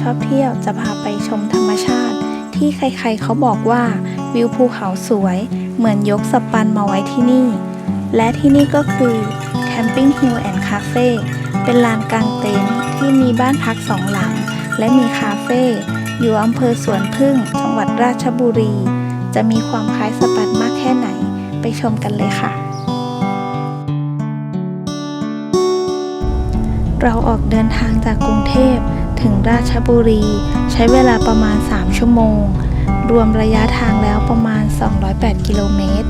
ชอบเที่ยวจะพาไปชมธรรมชาติ ที่ใครๆเขาบอกว่าวิวภูเขาสวย เหมือนยกสปันมาไว้ที่นี่ และที่นี่ก็คือ Camping Hill and Cafe เป็นลานกลางเต็นท์ที่มีบ้านพักสองหลัง และมีคาเฟ่อยู่อำเภอสวนพึ่ง จังหวัดราชบุรี จะมีความคล้ายสปันมากแค่ไหน ไปชมกันเลยค่ะ เราออกเดินทางจากกรุงเทพ ถึงราชบุรี ใช้เวลาประมาณ 3 ชั่วโมง รวมระยะทางแล้วประมาณ 208 กิโลเมตร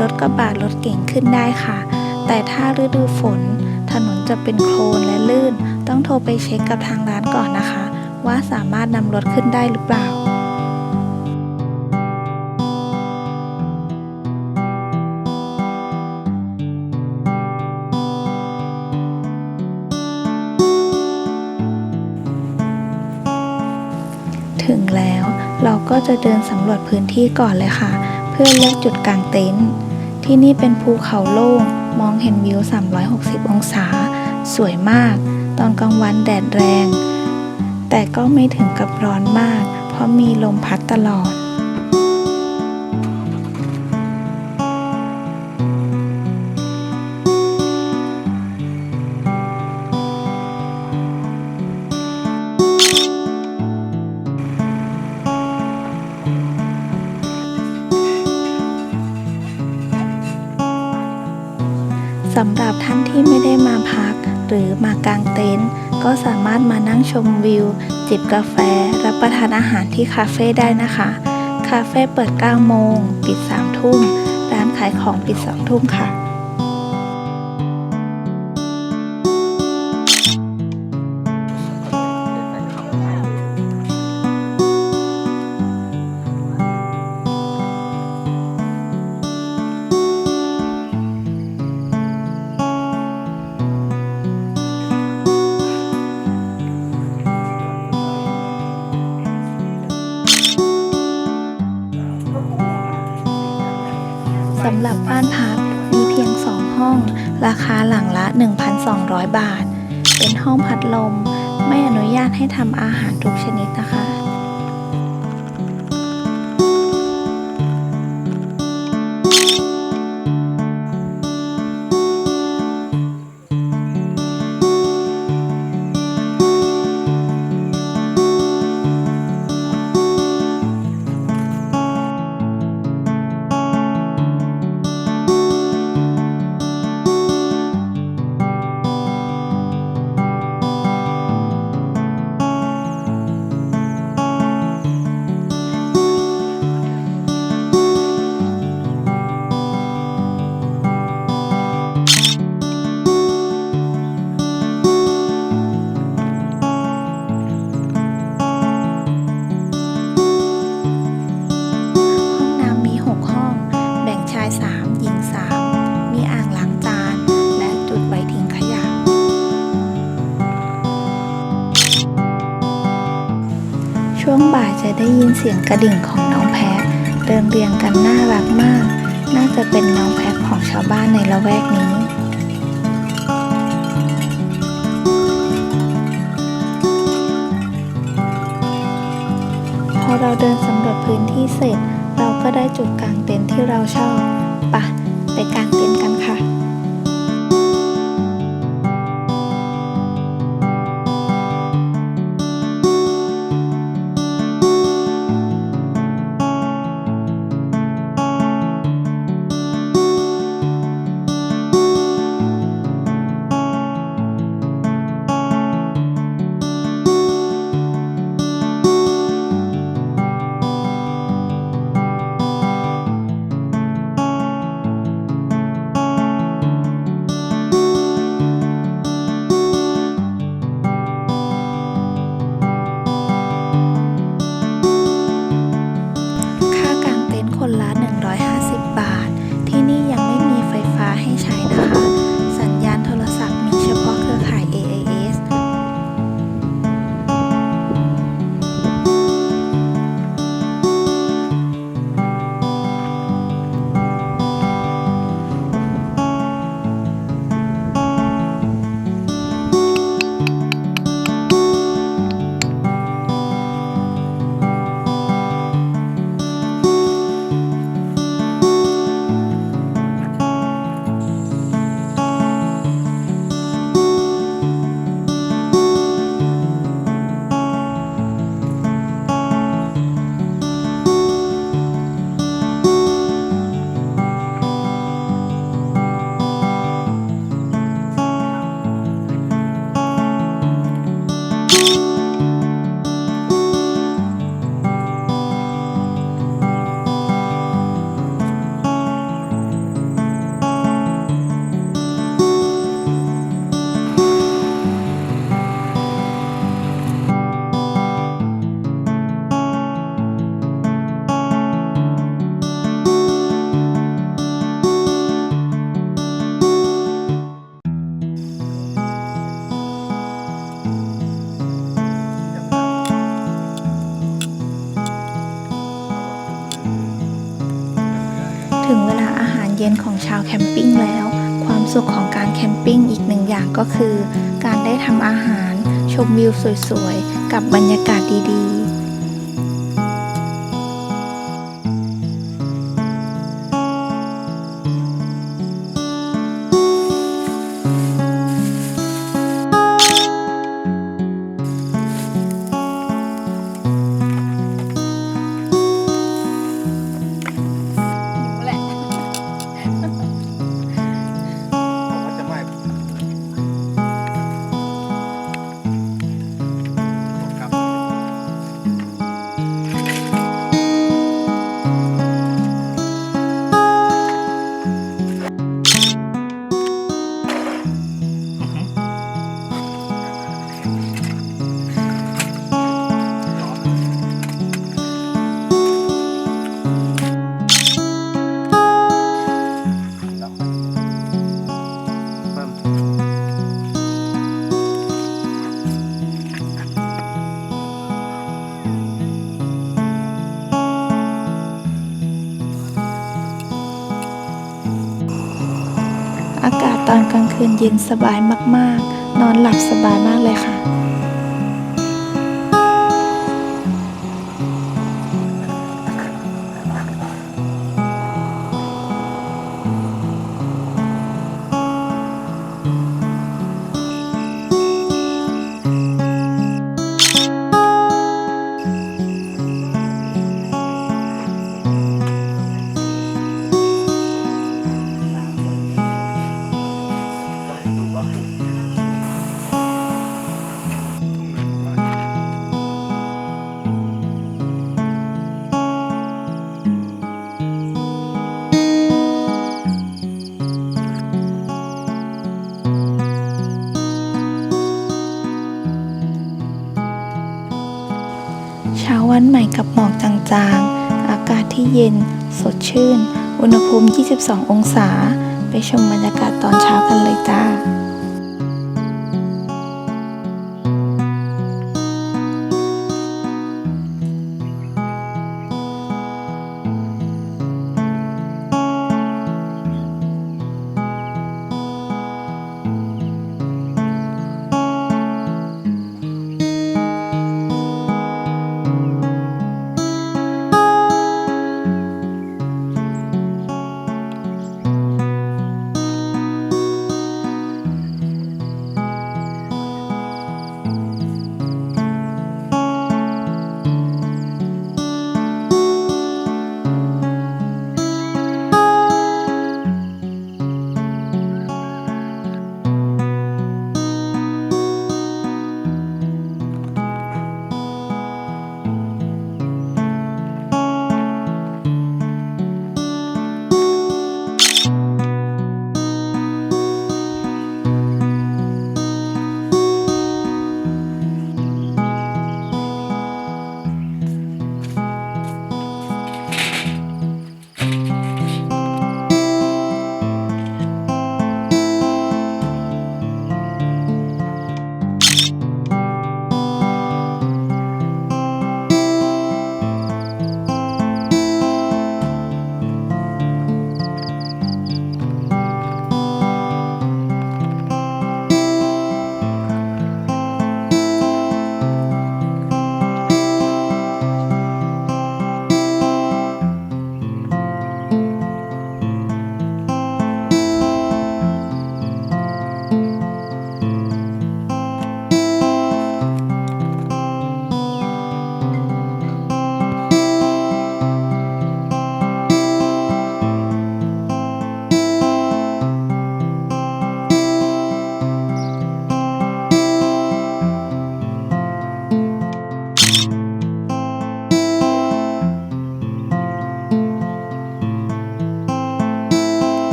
รถกระบะรถเก่งขึ้นได้ค่ะ แต่ถ้าฤดูฝน ถนนจะเป็นโคลนและลื่น ต้องโทรไปเช็คกับทางร้านก่อนนะคะ ว่าสามารถนำรถขึ้นได้หรือเปล่าถึงแล้วเราก็จะเดินสำรวจพื้นที่ก่อนเลยค่ะ เพื่อเลือกจุดกางเต็นท์ ที่นี่เป็นภูเขาโล่ง มองเห็นวิว 360 องศา สวยมาก ตอนกลางวันแดดแรง แต่ก็ไม่ถึงกับร้อนมาก เพราะมีลมพัดตลอด ชมวิว จิบกาแฟ รับประทานอาหารที่คาเฟ่ได้นะคะ คาเฟ่เปิด 9 โมง ปิด 3 ทุ่ม ร้านขายของปิด 2 ทุ่มค่ะ ราคาหลังละ 1,200 บาท เป็นห้องพัดลม ไม่อนุญาตให้ทำอาหารทุกชนิดนะคะ ยินเสียงกระดิ่งของน้องแพะเดินเรียงกันน่ารักมาก น่าจะเป็นน้องแพะของชาวบ้านในละแวกนี้พอเราเดินสำรวจพื้นที่เสร็จ เราก็ได้จุดกางเต็นท์ที่เราชอบปะไปกางเต็นท์กัน แคมปิ้งอีกหนึ่งอย่างก็คือ การได้ทำอาหารชมวิวสวยๆ กับบรรยากาศดี คืนเย็นสบายมากๆ นอนหลับสบายมากเลยค่ะ ใหม่กับหมอกจางๆ อากาศที่เย็น สดชื่น อุณหภูมิ 22 องศา ไปชมบรรยากาศตอนเช้ากันเลยจ้า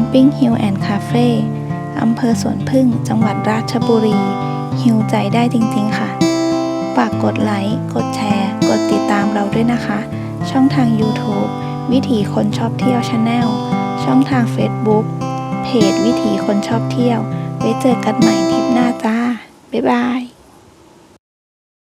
มปิ้งฮิลแอนด์คาเฟ่อำเภอสวนพึ่ง จังหวัดราชบุรี ฮิวใจได้จริงๆค่ะ ฝากกดไลค์ กดแชร์ กดติดตามเราด้วยนะคะ ช่องทาง YouTube วิถีคนชอบเที่ยวชาแนล ช่องทาง Facebook เพจวิถีคนชอบเที่ยว ไว้เจอกันใหม่ทริปหน้าจ้า บ๊ายบาย